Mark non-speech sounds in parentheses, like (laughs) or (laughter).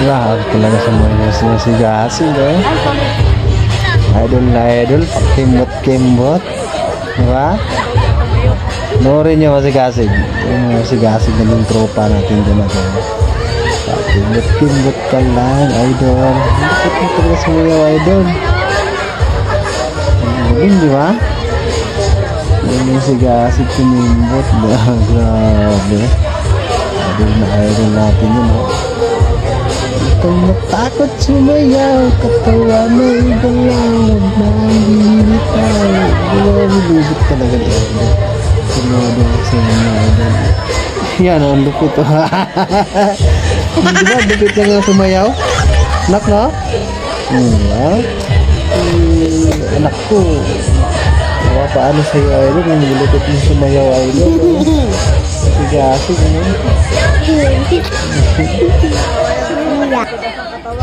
Lahat talaga sa mga sinasigasin eh. Idol na idol, pakimot-kimot. Diba? Noorin nyo masigasig. Yung masigasig na yung tropa natin dyan natin. Pakimot-kimot ka lang, idol. Bakit mo talaga sumayaw, idol? Yun, di ba? Yung masigasig kumimbot. (laughs) Grabe. Idol na idol natin yun, oh. Kung matakot sumayaw, katawa na iba lang, magbibitaw. Grabe, lubot talaga ni Idol. Sumodo sa mga idol. Yan, ang lupit. oh. Di ba, lupit na nga sumayaw? Anak no? Hmm, ah. Eh, anak ko. Nawa paano sa'yo, Idol? Ang lupit mo sumayaw, Idol. Sige, asig, ano? Gracias.